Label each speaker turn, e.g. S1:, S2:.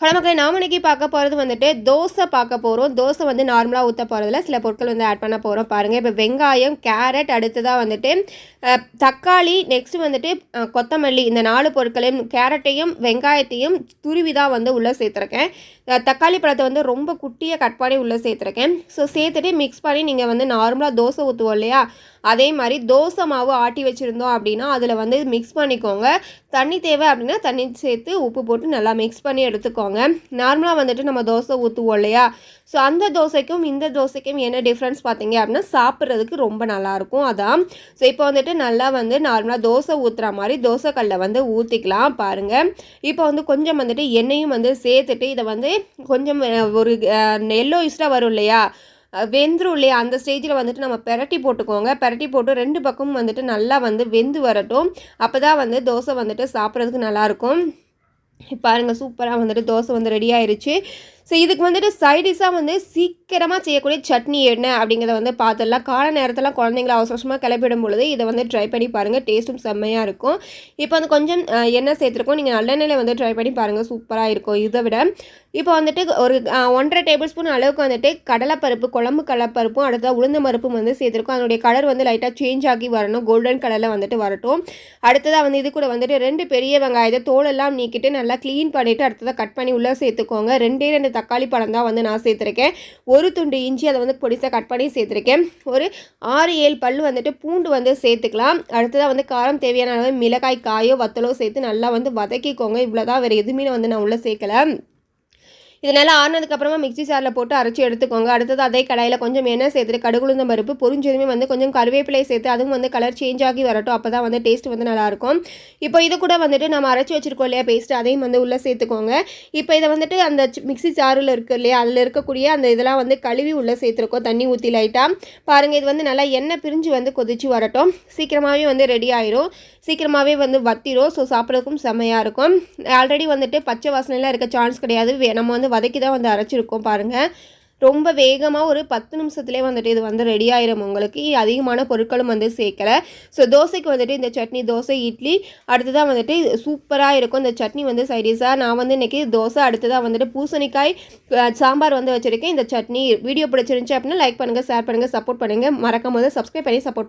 S1: Hello மக்களே நாம் இன்றைக்கி பார்க்க போகிறது வந்துட்டு தோசை பார்க்க போகிறோம் தோசை வந்து நார்மலாக ஊற்ற போகிறதுல சில பொருட்கள் வந்து ஆட் பண்ண போகிறோம் பாருங்கள் இப்போ வெங்காயம் கேரட் அடுத்ததாக வந்துட்டு தக்காளி நெக்ஸ்ட் வந்துட்டு கொத்தமல்லி இந்த நாலு பொருட்களையும் கேரட்டையும் வெங்காயத்தையும் துருவி தான் வந்து உள்ளே சேர்த்துருக்கேன். தக்காளி பழத்தை வந்து ரொம்ப குட்டியாக கட் பண்ணி உள்ளே சேர்த்துருக்கேன். ஸோ சேர்த்துட்டு மிக்ஸ் பண்ணி நீங்கள் வந்து நார்மலாக தோசை ஊற்றுவோம் இல்லையா? அதே மாதிரி தோசை மாவு ஆட்டி வச்சுருந்தோம் அப்படின்னா அதில் வந்து மிக்ஸ் பண்ணிக்கோங்க. தண்ணி தேவை அப்படின்னா தண்ணி சேர்த்து உப்பு போட்டு நல்லா மிக்ஸ் பண்ணி எடுத்துக்கோங்க. நார்மலாக வந்துட்டு நம்ம தோசை ஊற்றுவோம் இல்லையா? ஸோ அந்த தோசைக்கும் இந்த தோசைக்கும் என்ன டிஃப்ரென்ஸ் பார்த்தீங்க அப்படின்னா சாப்பிட்றதுக்கு ரொம்ப நல்லாயிருக்கும் அதான். ஸோ இப்போ வந்துட்டு நல்லா வந்து நார்மலாக தோசை ஊற்றுற மாதிரி தோசைக்கல்ல வந்து ஊற்றிக்கலாம் பாருங்கள் இப்போ வந்து கொஞ்சம் வந்துட்டு எண்ணெயும் வந்து சேர்த்துட்டு இதை வந்து கொஞ்சம் ஒரு எல்லோ இஸ்டாக வரும் இல்லையா? வெந்துரும் இல்லையா அந்த ஸ்டேஜில் வந்துட்டு நம்ம பெரட்டி போட்டுக்கோங்க. பெரட்டி போட்டு ரெண்டு பக்கமும் வந்துட்டு நல்லா வந்து வெந்து வரட்டும். அப்போ தான் வந்து தோசை வந்துட்டு சாப்பிட்றதுக்கு நல்லாயிருக்கும். பாருங்கள் சூப்பராக வந்துட்டு தோசை வந்து ரெடி ஆயிடுச்சு ஸோ இதுக்கு வந்துட்டு சைடிஷாக வந்து சீக்கிரமாக செய்யக்கூடிய சட்னி என்ன அப்படிங்கிறத வந்து பார்த்துடலாம் கால நேரத்தில் குழந்தைங்கள அவசரமாக கிளப்பிடும் பொழுது இதை வந்து ட்ரை பண்ணி பாருங்கள் டேஸ்ட்டும் செம்மையாக இருக்கும். இப்போ வந்து கொஞ்சம் என்ன எண்ணெய் சேர்த்துருக்கோம். நீங்கள் நல்லெண்ணெயில் வந்து ட்ரை பண்ணி பாருங்கள் சூப்பராக இருக்கும் இதை விட. இப்போ வந்துட்டு ஒரு ஒன்றரை டேபிள் ஸ்பூன் அளவுக்கு வந்துட்டு கடலைப்பருப்பு குழம்பு கடலைப்பருப்பும் அடுத்ததாக உளுந்த பருப்பும் வந்து சேர்த்துருக்கோம். அதனுடைய கலர் வந்து லைட்டாக சேஞ்ச் ஆகி வரணும். கோல்டன் கலரில் வந்துட்டு வரட்டும். அடுத்ததாக வந்து இது கூட வந்துட்டு ரெண்டு பெரிய வெங்காயத்தை தோலெல்லாம் நீக்கிட்டு நல்லா க்ளீன் பண்ணிவிட்டு அடுத்ததாக கட் பண்ணி உள்ளே சேர்த்துக்கோங்க. ரெண்டே ரெண்டு தக்காளி பழம் தான் வந்து நான் சேர்த்துருக்கேன். ஒரு துண்டு இஞ்சி அதை வந்து பொடிசாக கட் பண்ணி சேர்த்துருக்கேன். ஒரு ஆறு ஏழு பல் வந்துட்டு பூண்டு வந்து சேர்த்துக்கலாம். அடுத்ததாக வந்து காரம் தேவையான அளவு மிளகாய் காயோ வத்தலோ சேர்த்து நல்லா வந்து வதக்கிக்கோங்க. இவ்வளோதான் வேறு எதுவுமே வந்து நான் உள்ளே சேர்க்கல. இதனால் ஆனதுக்கப்புறமா மிக்சி மிக்ஸி சாரில் போட்டு அரைச்சி எடுத்துக்கோங்க. அடுத்தது அதே கடாயில் கொஞ்சம் எண்ணெய் சேர்த்துட்டு கடுகுளுந்த பருப்பு பொரிஞ்சதுமே வந்து கொஞ்சம் கருவேப்பிலை சேர்த்து அதுவும் வந்து கலர் சேஞ்ச் ஆகி வரட்டும். அப்போ தான் வந்து டேஸ்ட் வந்து நல்லாயிருக்கும். இப்போ இது கூட வந்துட்டு நம்ம அரைச்சி வச்சிருக்கோம் இல்லையா பேஸ்ட் அதையும் வந்து உள்ளே சேர்த்துக்கோங்க. இப்போ இதை வந்துட்டு அந்த மிக்சி மிக்ஸி சாரில் இருக்கு இல்லையா அதில் இருக்கக்கூடிய அந்த இதெல்லாம் வந்து கழுவி உள்ளே சேர்த்துருக்கோம் தண்ணி ஊற்றி லைட்டாக பாருங்கள் இது வந்து நல்லா எண்ணெய் பிரிஞ்சு வந்து கொதிச்சு வரட்டும். சீக்கிரமாகவே வந்து ரெடி ஆயிரும். சீக்கிரமாகவே வந்து வத்திரும். ஸோ சாப்பிட்றதுக்கும் செம்மையாக இருக்கும். ஆல்ரெடி வந்துட்டு பச்சை வாசனைலாம் இருக்க சான்ஸ் கிடையாது. வே- நம்ம வந்து வதக்கி தான் வந்து அரைச்சிருக்கோம் பாருங்கள் ரொம்ப வேகமாக ஒரு பத்து நிமிஷத்துலேயே வந்துட்டு இது வந்து ரெடி ஆயிரும் உங்களுக்கு. அதிகமான பொருட்களும் வந்து சேர்க்கலை. ஸோ தோசைக்கு வந்துட்டு இந்த சட்னி தோசை இட்லி அடுத்ததாக வந்துட்டு சூப்பராக இருக்கும். இந்த சட்னி வந்து சைடிஸாக நான் வந்து இன்றைக்கி தோசை அடுத்ததாக வந்துட்டு பூசணிக்காய் சாம்பார் வந்து வச்சுருக்கேன். இந்த சட்னி வீடியோ பிடிச்சிருந்துச்சு அப்படின்னா லைக் பண்ணுங்கள் ஷேர் பண்ணுங்கள் சப்போர்ட் பண்ணுங்கள் மறக்காம வந்து சப்ஸ்கிரைப் பண்ணி சப்போர்ட் பண்ணுங்கள்